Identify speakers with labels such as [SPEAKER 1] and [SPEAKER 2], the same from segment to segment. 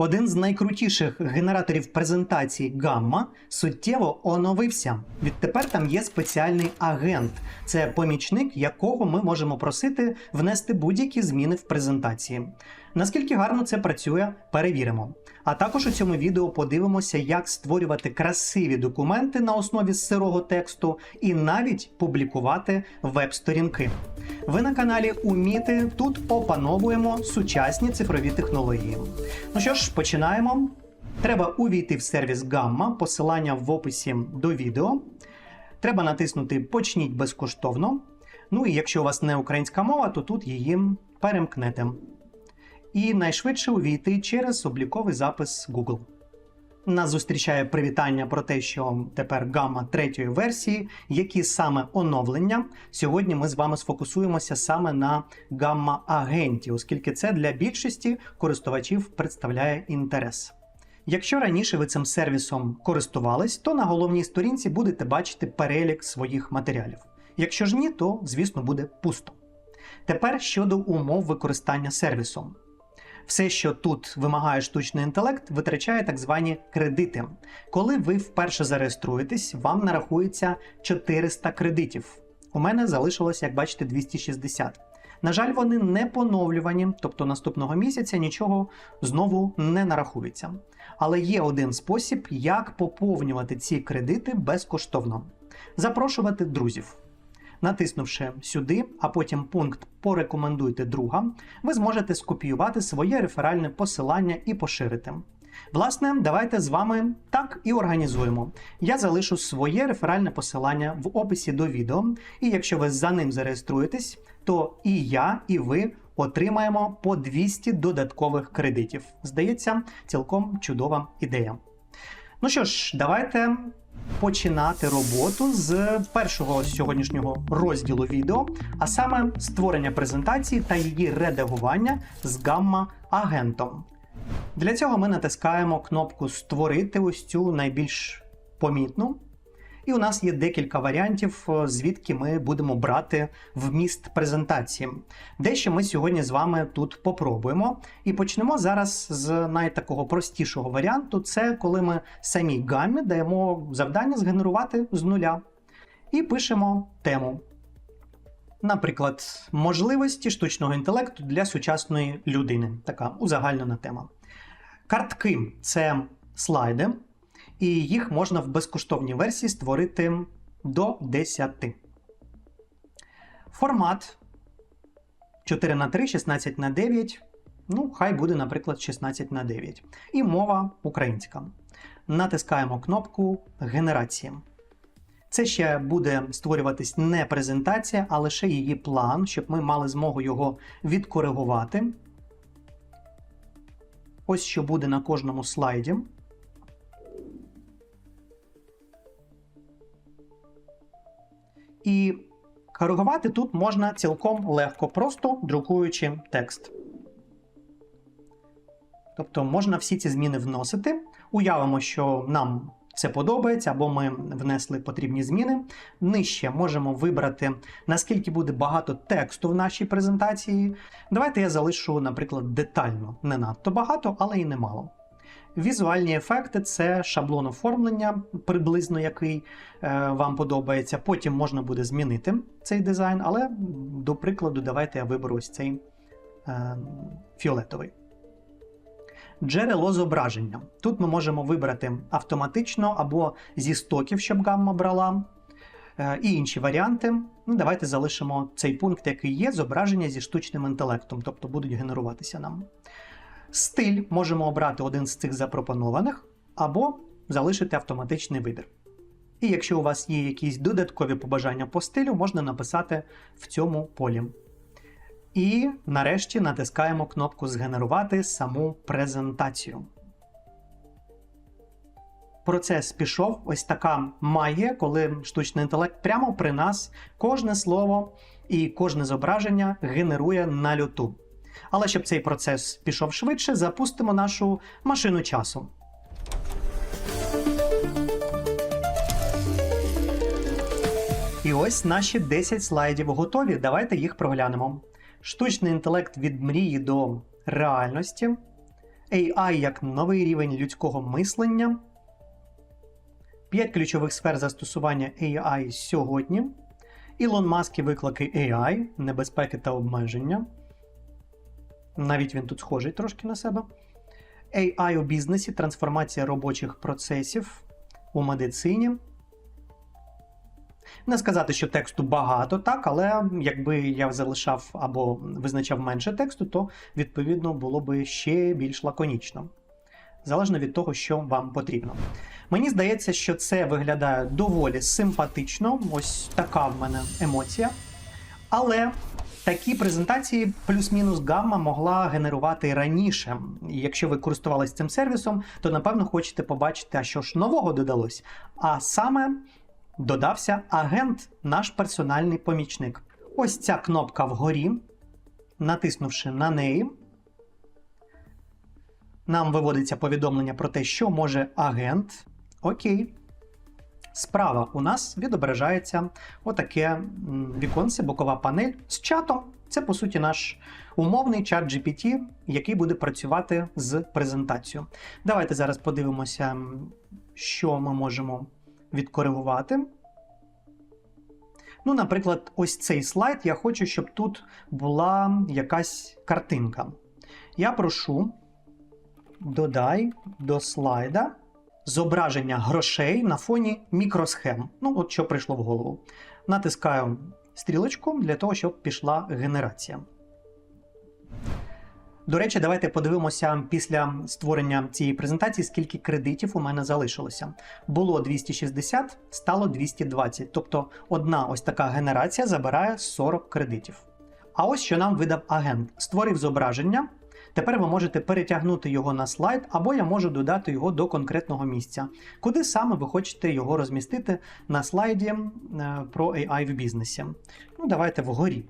[SPEAKER 1] Один з найкрутіших генераторів презентації Гамма суттєво оновився. Відтепер там є спеціальний агент. Це помічник, якого ми можемо просити внести будь-які зміни в презентації. Наскільки гарно це працює, перевіримо. А також у цьому відео подивимося, як створювати красиві документи на основі сирого тексту і навіть публікувати веб-сторінки. Ви на каналі Уміти. Тут опановуємо сучасні цифрові технології. Ну що ж, починаємо. Треба увійти в сервіс Gamma, посилання в описі до відео. Треба натиснути Почніть безкоштовно. Ну і якщо у вас не українська мова, то тут її перемкнете. І найшвидше увійти через обліковий запис Google. Нас зустрічає привітання про те, що тепер гамма третьої версії, які саме оновлення. Сьогодні ми з вами сфокусуємося саме на гамма агенті, оскільки це для більшості користувачів представляє інтерес. Якщо раніше ви цим сервісом користувались, то на головній сторінці будете бачити перелік своїх матеріалів. Якщо ж ні, то звісно буде пусто. Тепер щодо умов використання сервісу. Все, що тут вимагає штучний інтелект, витрачає так звані кредити. Коли ви вперше зареєструєтесь, вам нарахується 400 кредитів. У мене залишилось, як бачите, 260. На жаль, вони не поновлювані, тобто наступного місяця нічого знову не нарахується. Але є один спосіб, як поповнювати ці кредити безкоштовно: запрошувати друзів. Натиснувши сюди, а потім пункт Порекомендуйте друга, ви зможете скопіювати своє реферальне посилання і поширити. Власне, давайте з вами так і організуємо. Я залишу своє реферальне посилання в описі до відео, і якщо ви за ним зареєструєтесь, то і я, і ви отримаємо по 200 додаткових кредитів. Здається, цілком чудова ідея. Ну що ж, давайте починати роботу з першого сьогоднішнього розділу відео, а саме створення презентації та її редагування з гамма-агентом. Для цього ми натискаємо кнопку Створити ось цю найбільш помітну. І у нас є декілька варіантів, е, звідки ми будемо брати вміст презентації. Дещо ми сьогодні з вами тут попробуємо. І почнемо зараз з найтакого простішого варіанту: це коли ми самій гаммі даємо завдання згенерувати з нуля. І пишемо тему. Наприклад, можливості штучного інтелекту для сучасної людини. Така узагальнена тема. Картки це слайди і їх можна в безкоштовній версії створити до 10. Формат 4 на 3, 16 на 9. Ну, хай буде, наприклад, 16 на 9. І мова українська. Натискаємо кнопку Генерації. Це ще буде створюватись не презентація, а лише її план, щоб ми мали змогу його відкоригувати. Ось що буде на кожному слайді. І коригувати тут можна цілком легко, просто друкуючи текст. Тобто можна всі ці зміни вносити. Уявимо, що нам це подобається, або ми внесли потрібні зміни. Нижче можемо вибрати, наскільки буде багато тексту в нашій презентації. Давайте я залишу, наприклад, детально. Не надто багато, але і немало. Візуальні ефекти це шаблон оформлення, приблизно який е, вам подобається. Потім можна буде змінити цей дизайн, але, до прикладу, давайте я виберу ось цей е, фіолетовий. Джерело зображення. Тут ми можемо вибрати автоматично або зі стоків, щоб гамма брала. е, І інші варіанти. Ну, Давайте залишимо цей пункт, який є, зображення зі штучним інтелектом, тобто будуть генеруватися нам. Стиль можемо обрати один з цих запропонованих, або залишити автоматичний вибір. І якщо у вас є якісь додаткові побажання по стилю, можна написати в цьому полі. І нарешті натискаємо кнопку Згенерувати саму презентацію. Процес пішов. Ось така магія, коли штучний інтелект прямо при нас кожне слово і кожне зображення генерує на люту. Але щоб цей процес пішов швидше, запустимо нашу машину часу. І ось наші 10 слайдів готові. Давайте їх проглянемо. Штучний інтелект від мрії до реальності. AI як новий рівень людського мислення. 5 ключових сфер застосування AI сьогодні. Ілон Маск і виклики AI, небезпеки та обмеження. Навіть він тут схожий трошки на себе. AI у бізнесі, трансформація робочих процесів у медицині. Не сказати, що тексту багато, так, але якби я залишав або визначав менше тексту, то відповідно було би ще більш лаконічно. Залежно від того, що вам потрібно. Мені здається, що це виглядає доволі симпатично. Ось така в мене емоція. Але такі презентації плюс-мінус гамма могла генерувати раніше. І якщо ви користувалися цим сервісом, то напевно хочете побачити, а що ж нового додалось. А саме додався агент, наш персональний помічник. Ось ця кнопка вгорі. Натиснувши на неї, нам виводиться повідомлення про те, що може агент. Окей. Справа у нас відображається отаке віконце, бокова панель з чатом. Це, по суті, наш умовний чат GPT, який буде працювати з презентацією. Давайте зараз подивимося, що ми можемо відкоригувати. Ну, наприклад, ось цей слайд. Я хочу, щоб тут була якась картинка. Я прошу додай до слайда зображення грошей на фоні мікросхем. Ну, от що прийшло в голову. Натискаю стрілочку для того, щоб пішла генерація. До речі, давайте подивимося після створення цієї презентації, скільки кредитів у мене залишилося. Було 260, стало 220. Тобто одна ось така генерація забирає 40 кредитів. А ось що нам видав агент: створив зображення. Тепер ви можете перетягнути його на слайд, або я можу додати його до конкретного місця, куди саме ви хочете його розмістити на слайді е, про AI в бізнесі. Ну, давайте вгорі.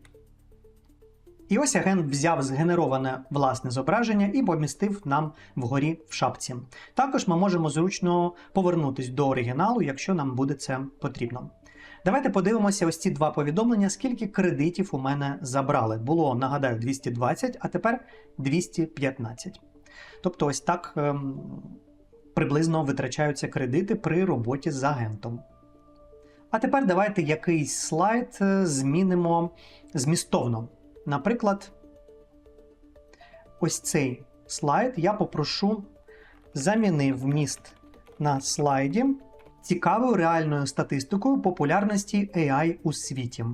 [SPEAKER 1] І ось агент взяв згенероване власне зображення і помістив нам вгорі в шапці. Також ми можемо зручно повернутись до оригіналу, якщо нам буде це потрібно. Давайте подивимося ось ці два повідомлення, скільки кредитів у мене забрали. Було, нагадаю, 220, а тепер 215. Тобто, ось так ем, приблизно витрачаються кредити при роботі з агентом. А тепер давайте якийсь слайд е, змінимо змістовно. Наприклад, ось цей слайд я попрошу заміни вміст на слайді цікавою реальною статистикою популярності AI у світі.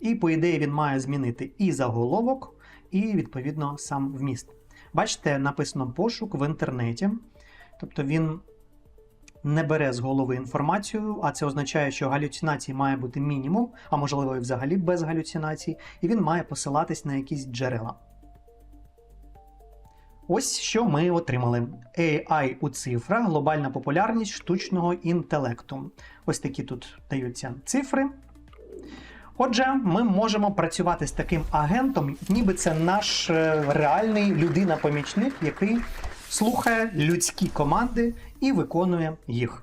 [SPEAKER 1] І, по ідеї, він має змінити і заголовок, і, відповідно, сам вміст. Бачите, написано пошук в інтернеті. Тобто він не бере з голови інформацію, а це означає, що галюцинацій має бути мінімум, а можливо і взагалі без галюцинацій, і він має посилатись на якісь джерела. Ось що ми отримали: AI у цифрах, глобальна популярність штучного інтелекту. Ось такі тут даються цифри. Отже, ми можемо працювати з таким агентом, ніби це наш е, реальний людина-помічник, який слухає людські команди і виконує їх.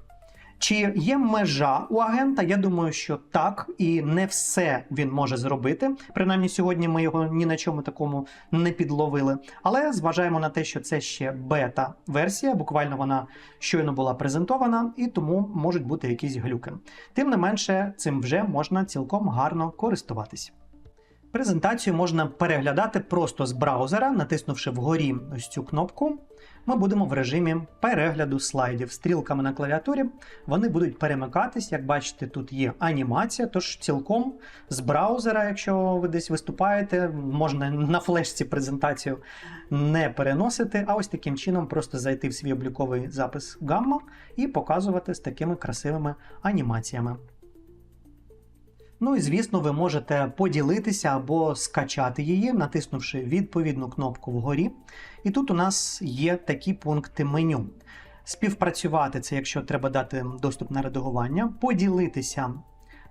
[SPEAKER 1] Чи є межа у агента? Я думаю, що так, і не все він може зробити. Принаймні, сьогодні ми його ні на чому такому не підловили. Але зважаємо на те, що це ще бета-версія, буквально вона щойно була презентована, і тому можуть бути якісь глюки. Тим не менше, цим вже можна цілком гарно користуватись. Презентацію можна переглядати просто з браузера, натиснувши вгорі ось цю кнопку. Ми будемо в режимі перегляду слайдів. Стрілками на клавіатурі вони будуть перемикатись. Як бачите, тут є анімація, тож цілком з браузера, якщо ви десь виступаєте, можна на флешці презентацію не переносити, а ось таким чином просто зайти в свій обліковий запис гамма і показувати з такими красивими анімаціями. Ну і звісно, ви можете поділитися або скачати її, натиснувши відповідну кнопку вгорі. І тут у нас є такі пункти меню. Співпрацювати це, якщо треба дати доступ на редагування, поділитися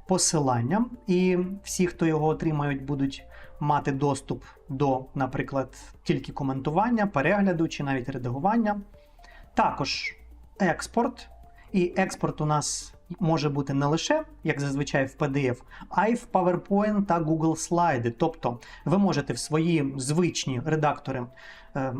[SPEAKER 1] посиланням, і всі, хто його отримають, будуть мати доступ до, наприклад, тільки коментування, перегляду чи навіть редагування. Також експорт. І експорт у нас може бути не лише, як зазвичай в PDF, а й в PowerPoint та Google слайди. Тобто ви можете в свої звичні редактори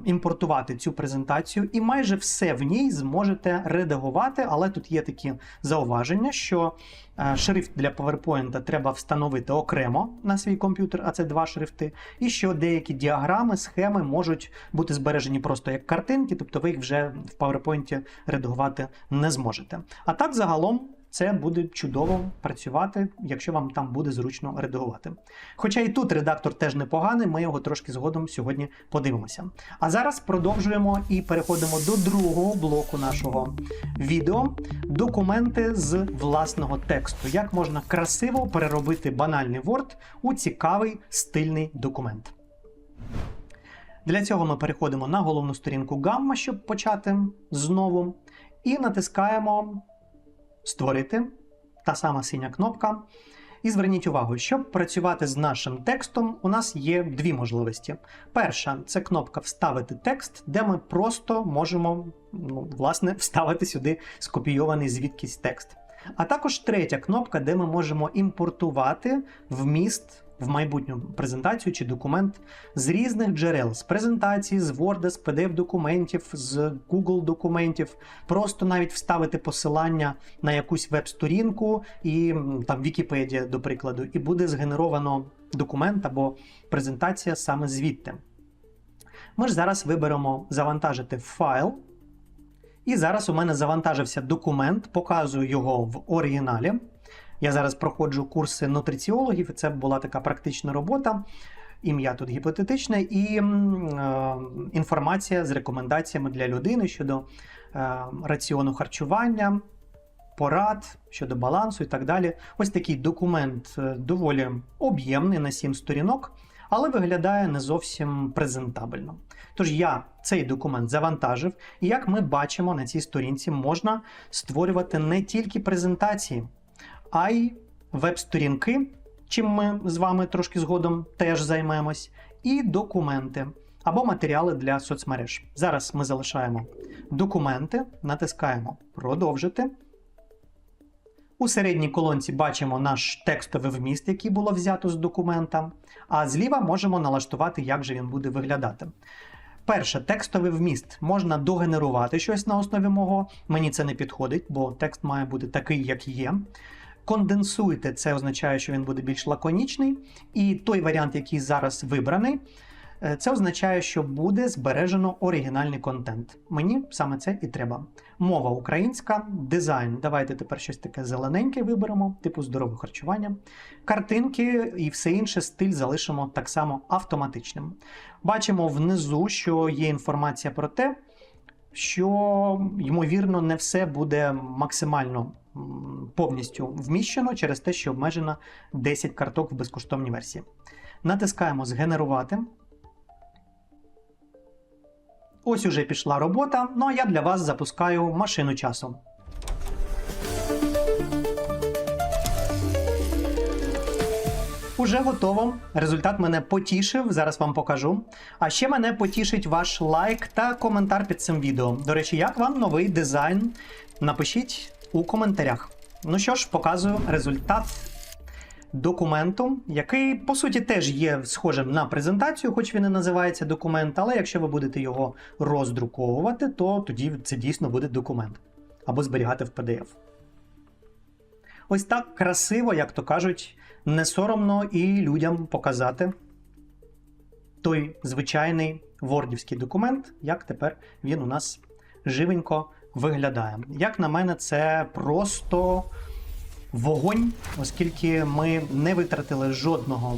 [SPEAKER 1] імпортувати цю презентацію, і майже все в ній зможете редагувати. Але тут є такі зауваження, що е, шрифт для PowerPoint треба встановити окремо на свій комп'ютер, а це два шрифти, і що деякі діаграми, схеми можуть бути збережені просто як картинки, тобто ви їх вже в PowerPoint редагувати не зможете. А так загалом. Це буде чудово працювати, якщо вам там буде зручно редагувати. Хоча і тут редактор теж непоганий, ми його трошки згодом сьогодні подивимося. А зараз продовжуємо і переходимо до другого блоку нашого відео: документи з власного тексту. Як можна красиво переробити банальний Word у цікавий стильний документ. Для цього ми переходимо на головну сторінку Gamma, щоб почати знову, і натискаємо Створити та сама синя кнопка. І зверніть увагу, щоб працювати з нашим текстом, у нас є дві можливості. Перша це кнопка Вставити текст, де ми просто можемо ну, власне, вставити сюди скопійований звідкись текст. А також третя кнопка, де ми можемо імпортувати вміст в майбутню презентацію чи документ з різних джерел, з презентації, з Word, з PDF документів, з Google документів, просто навіть вставити посилання на якусь веб-сторінку і там Вікіпедія, до прикладу, і буде згенеровано документ або презентація саме звідти. Ми ж зараз виберемо завантажити файл. І зараз у мене завантажився документ, показую його в оригіналі. Я зараз проходжу курси нутриціологів, і це була така практична робота. Ім'я тут гіпотетичне, і е, інформація з рекомендаціями для людини щодо е, раціону харчування, порад щодо балансу і так далі. Ось такий документ е, доволі об'ємний на 7 сторінок, але виглядає не зовсім презентабельно. Тож я цей документ завантажив, і як ми бачимо на цій сторінці, можна створювати не тільки презентації, а веб-сторінки, чим ми з вами трошки згодом теж займемось, і документи або матеріали для соцмереж. Зараз ми залишаємо документи, натискаємо Продовжити. У середній колонці бачимо наш текстовий вміст, який було взято з документа, а зліва можемо налаштувати, як же він буде виглядати. Перше, текстовий вміст. Можна догенерувати щось на основі мого. Мені це не підходить, бо текст має бути такий, як є. Конденсуйте, це означає, що він буде більш лаконічний. І той варіант, який зараз вибраний, е, це означає, що буде збережено оригінальний контент. Мені саме це і треба. Мова українська, дизайн. Давайте тепер щось таке зелененьке виберемо, типу здорове харчування. Картинки і все інше стиль залишимо так само автоматичним. Бачимо внизу, що є інформація про те, що, ймовірно, не все буде максимально повністю вміщено через те, що обмежено 10 карток в безкоштовній версії. Натискаємо Згенерувати. Ось уже пішла робота. Ну а я для вас запускаю машину часу. Уже готово. Результат мене потішив. Зараз вам покажу. А ще мене потішить ваш лайк та коментар під цим відео. До речі, як вам новий дизайн? Напишіть у коментарях. Ну що ж, показую результат документу, який по суті теж є схожим на презентацію, хоч він і називається документ. Але якщо ви будете його роздруковувати, то тоді це дійсно буде документ або зберігати в PDF. Ось так красиво, як то кажуть, не соромно і людям показати той звичайний вордівський документ, як тепер він у нас живенько виглядає. Як на мене, це просто вогонь, оскільки ми не витратили жодного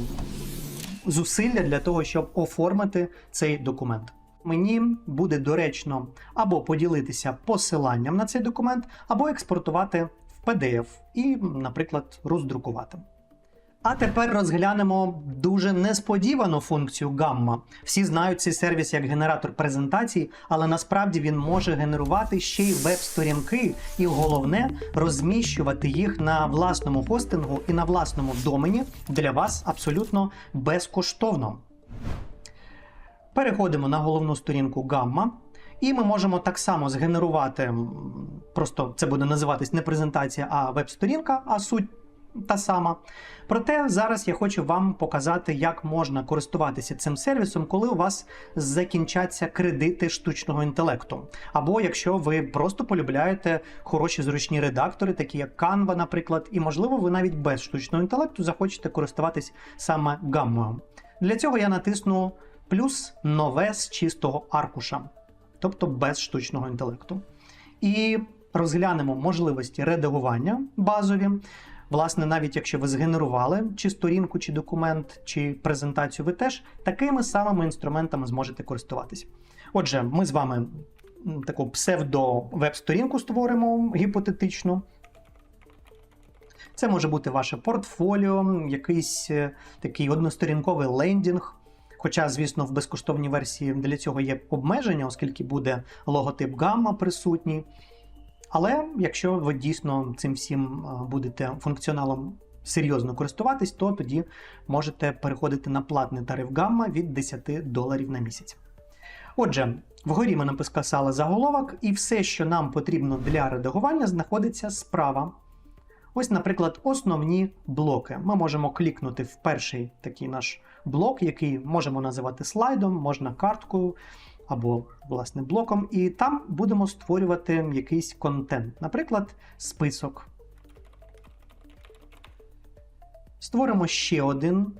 [SPEAKER 1] зусилля для того, щоб оформити цей документ. Мені буде доречно або поділитися посиланням на цей документ, або експортувати в PDF і, наприклад, роздрукувати. А тепер розглянемо дуже несподівану функцію Gamma. Всі знають цей сервіс як генератор презентацій, але насправді він може генерувати ще й веб-сторінки, і головне розміщувати їх на власному хостингу і на власному домені для вас абсолютно безкоштовно. Переходимо на головну сторінку Gamma. І ми можемо так само згенерувати, просто це буде називатись не презентація, а веб-сторінка, а суть та сама. Проте зараз я хочу вам показати, як можна користуватися цим сервісом, коли у вас закінчаться кредити штучного інтелекту. Або якщо ви просто полюбляєте хороші зручні редактори, такі як Canva, наприклад, і можливо, ви навіть без штучного інтелекту захочете користуватись саме гаммою. Для цього я натисну плюс нове з чистого аркуша, тобто без штучного інтелекту. І розглянемо можливості редагування базові. Власне, навіть якщо ви згенерували чи сторінку, чи документ, чи презентацію, ви теж такими самими інструментами зможете користуватись. Отже, ми з вами таку псевдо-веб-сторінку створимо гіпотетичну. Це може бути ваше портфоліо, якийсь е, такий односторінковий лендінг. Хоча, звісно, в безкоштовній версії для цього є обмеження, оскільки буде логотип гамма присутній. Але якщо ви дійсно цим всім е, будете функціоналом серйозно користуватись, то тоді можете переходити на платний тариф гамма від 10 доларів на місяць. Отже, вгорі ми написали заголовок, і все, що нам потрібно для редагування, знаходиться справа. Ось, наприклад, основні блоки. Ми можемо клікнути в перший такий наш блок, який можемо називати слайдом, можна карткою або власне блоком, і там будемо створювати якийсь контент, наприклад, список. Створимо ще один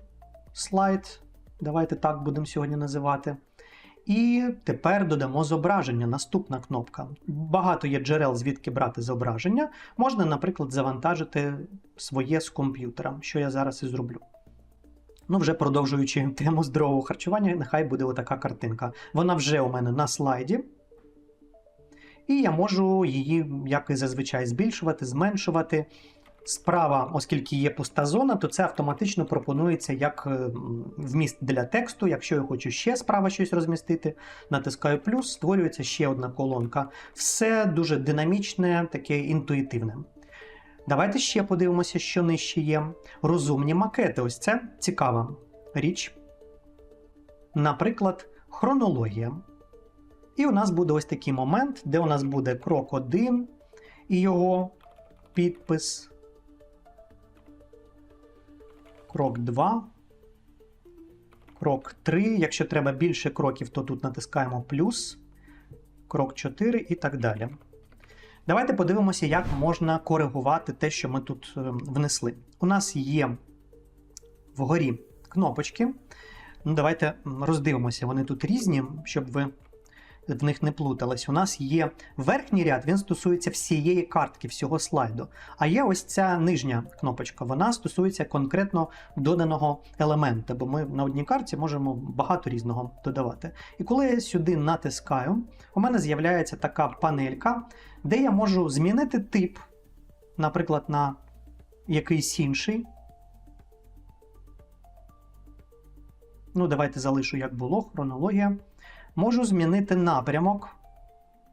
[SPEAKER 1] слайд. Давайте так будемо сьогодні називати. І тепер додамо зображення. Наступна кнопка. Багато є джерел, звідки брати зображення. Можна, наприклад, завантажити своє з комп'ютера, що я зараз і зроблю. Ну, вже продовжуючи тему здорового харчування, нехай буде отака картинка. Вона вже у мене на слайді. І я можу її, як і зазвичай, збільшувати, зменшувати. Справа, оскільки є пуста зона, то це автоматично пропонується як е, вміст для тексту. Якщо я хочу ще справа щось розмістити, натискаю плюс, створюється ще одна колонка. Все дуже динамічне, таке інтуїтивне. Давайте ще подивимося, що нижче є. Розумні макети. Ось це цікава річ. Наприклад, хронологія. І у нас буде ось такий момент, де у нас буде крок 1 і його підпис. Крок 2. Крок 3. Якщо треба більше кроків, то тут натискаємо плюс. Крок 4 і так далі. Давайте подивимося, як можна коригувати те, що ми тут е, внесли. У нас є вгорі кнопочки. Ну, Давайте роздивимося, вони тут різні, щоб ви в них не плутались. У нас є верхній ряд, він стосується всієї картки, всього слайду. А є ось ця нижня кнопочка, вона стосується конкретно доданого елемента, бо ми на одній карті можемо багато різного додавати. І коли я сюди натискаю, у мене з'являється така панелька, де я можу змінити тип, наприклад, на якийсь інший. Ну, давайте залишу, як було, хронологія. Можу змінити напрямок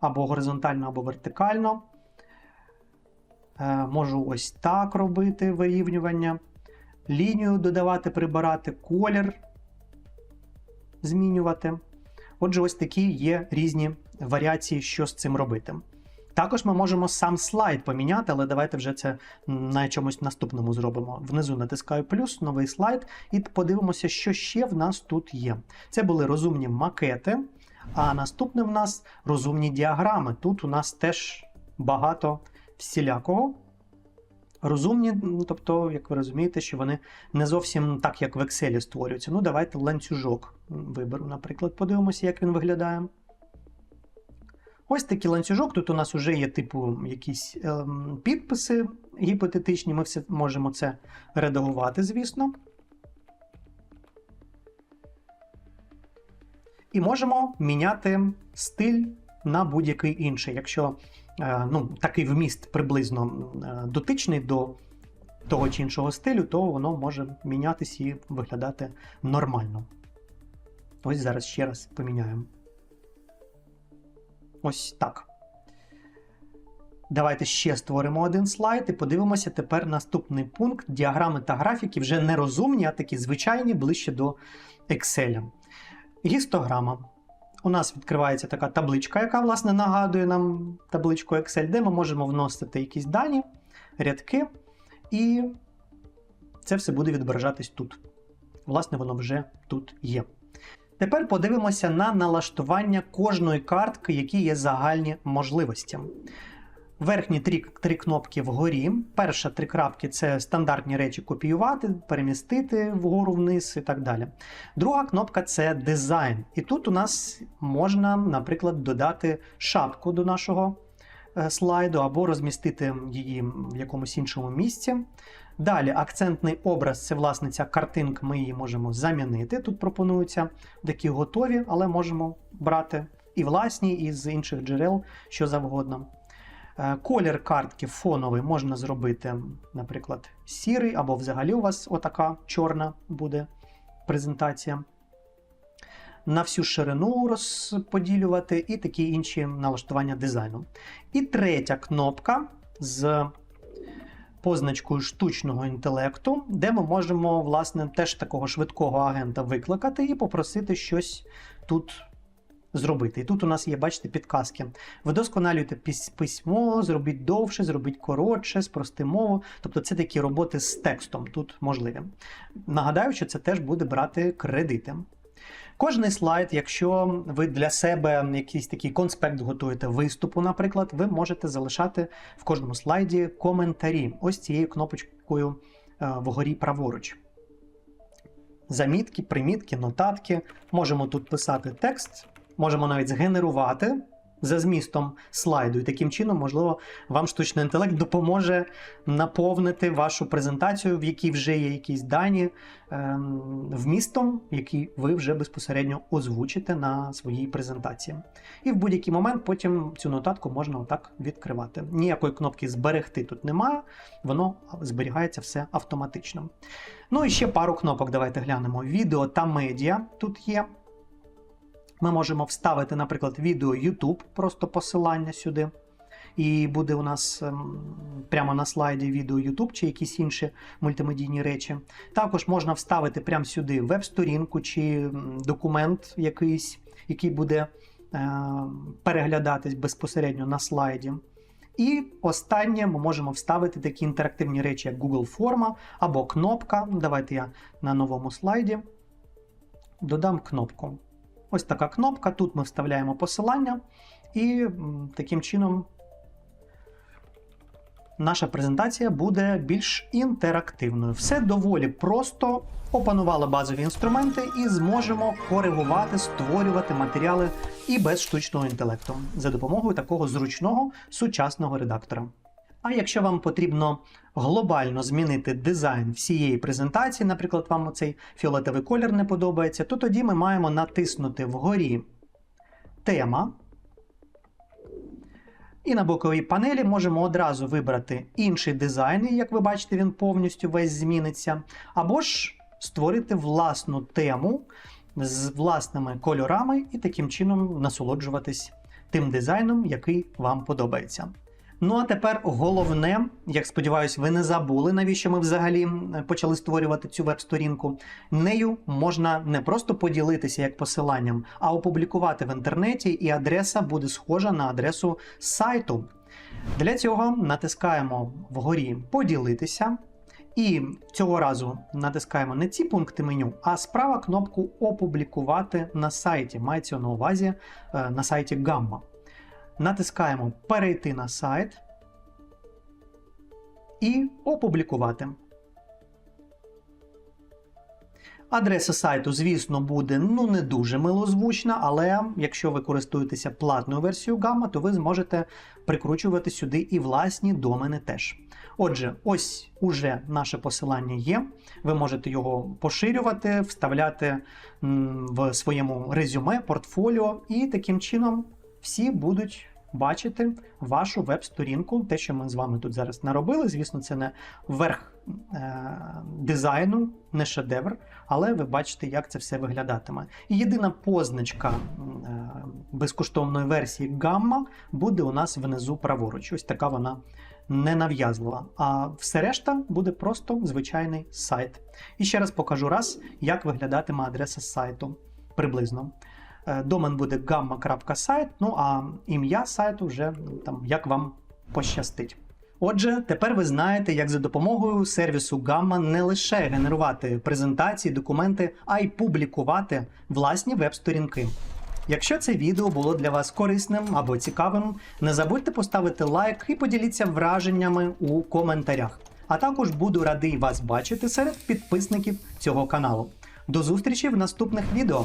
[SPEAKER 1] або горизонтально, або вертикально. Е, можу ось так робити вирівнювання. Лінію додавати, прибирати, колір змінювати. Отже, ось такі є різні варіації, що з цим робити. Також ми можемо сам слайд поміняти, але давайте вже це на чомусь наступному зробимо. Внизу натискаю плюс, новий слайд, і подивимося, що ще в нас тут є. Це були розумні макети, а наступне в нас розумні діаграми. Тут у нас теж багато всілякого. Розумні, тобто, як ви розумієте, що вони не зовсім так, як в Excel створюються. Ну, давайте ланцюжок виберу, наприклад, подивимося, як він виглядає. Ось такий ланцюжок. Тут у нас вже є типу якісь ем, підписи гіпотетичні. Ми все можемо це редагувати, звісно. І можемо міняти стиль на будь-який інший. Якщо е, ну, такий вміст приблизно е, дотичний до того чи іншого стилю, то воно може мінятися і виглядати нормально. Ось зараз ще раз поміняємо. Ось так. Давайте ще створимо один слайд і подивимося тепер наступний пункт. Діаграми та графіки вже не розумні, а такі звичайні, ближче до Excel. Гістограма. у нас відкривається така табличка, яка, власне, нагадує нам табличку Excel, де ми можемо вносити якісь дані, рядки, і це все буде відображатись тут. Власне, воно вже тут є. Тепер подивимося на налаштування кожної картки, які є загальні можливості. Верхні три, три кнопки вгорі. Перша три крапки це стандартні речі копіювати, перемістити вгору вниз і так далі. Друга кнопка це дизайн. І тут у нас можна, наприклад, додати шапку до нашого е, слайду або розмістити її в якомусь іншому місці. Далі акцентний образ це власне ця картинка, ми її можемо замінити. Тут пропонуються такі готові, але можемо брати і власні, і з інших джерел, що завгодно. Е, Колір картки фоновий можна зробити, наприклад, сірий, або взагалі у вас отака чорна буде презентація. На всю ширину розподілювати і такі інші налаштування дизайну. І третя кнопка з позначкою штучного інтелекту, де ми можемо, власне, теж такого швидкого агента викликати і попросити щось тут зробити. І тут у нас є, бачите, підказки. Вдосконалюйте письмо, зробіть довше, зробіть коротше, спрости мову. Тобто це такі роботи з текстом тут можливі. Нагадаю, що це теж буде брати кредити. Кожний слайд, якщо ви для себе якийсь такий конспект готуєте виступу, наприклад, ви можете залишати в кожному слайді коментарі ось цією кнопочкою е, вгорі праворуч. Замітки, примітки, нотатки. Можемо тут писати текст, можемо навіть згенерувати за змістом слайду. І таким чином, можливо, вам штучний інтелект допоможе наповнити вашу презентацію, в якій вже є якісь дані ем, вмістом, який ви вже безпосередньо озвучите на своїй презентації. І в будь-який момент потім цю нотатку можна отак відкривати. Ніякої кнопки зберегти тут немає, воно зберігається все автоматично. Ну і ще пару кнопок давайте глянемо. Відео та медіа тут є. Ми можемо вставити, наприклад, відео YouTube, просто посилання сюди. І буде у нас ем, прямо на слайді відео YouTube чи якісь інші мультимедійні речі. Також можна вставити прямо сюди веб-сторінку чи документ якийсь, який буде е, переглядатись безпосередньо на слайді. І останнє ми можемо вставити такі інтерактивні речі, як Google форма або кнопка. Давайте я на новому слайді додам кнопку. Ось така кнопка. Тут ми вставляємо посилання, і таким чином наша презентація буде більш інтерактивною. Все доволі просто. Опанували базові інструменти і зможемо коригувати, створювати матеріали і без штучного інтелекту за допомогою такого зручного сучасного редактора. А якщо вам потрібно глобально змінити дизайн всієї презентації, наприклад, вам оцей фіолетовий колір не подобається, то тоді ми маємо натиснути вгорі тема. І на боковій панелі можемо одразу вибрати інший дизайн, і як ви бачите, він повністю весь зміниться. Або ж створити власну тему з власними кольорами і таким чином насолоджуватись тим дизайном, який вам подобається. Ну а тепер головне, як сподіваюсь, ви не забули, навіщо ми взагалі почали створювати цю веб-сторінку. Нею можна не просто поділитися як посиланням, а опублікувати в інтернеті, і адреса буде схожа на адресу сайту. Для цього натискаємо вгорі Поділитися. І цього разу натискаємо не ці пункти меню, а справа кнопку Опублікувати на сайті. Мається на увазі е, на сайті Gamma. Натискаємо Перейти на сайт і опублікувати. Адреса сайту, звісно, буде ну не дуже милозвучна, але якщо ви користуєтеся платною версією Gamma, то ви зможете прикручувати сюди і власні домени теж. Отже, ось уже наше посилання є. Ви можете його поширювати, вставляти в своєму резюме, портфоліо, і таким чином всі будуть бачити вашу веб-сторінку, те, що ми з вами тут зараз наробили. Звісно, це не верх е- дизайну, не шедевр, але ви бачите, як це все виглядатиме. І єдина позначка е- безкоштовної версії Gamma буде у нас внизу праворуч. Ось така вона ненав'язлива. А все решта буде просто звичайний сайт. І ще раз покажу раз, як виглядатиме адреса сайту приблизно. Е, Домен буде gamma.site, ну а ім'я сайту вже там як вам пощастить. Отже, тепер ви знаєте, як за допомогою сервісу Gamma не лише генерувати презентації, документи, а й публікувати власні веб-сторінки. Якщо це відео було для вас корисним або цікавим, не забудьте поставити лайк і поділіться враженнями у коментарях. А також буду радий вас бачити серед підписників цього каналу. До зустрічі в наступних відео.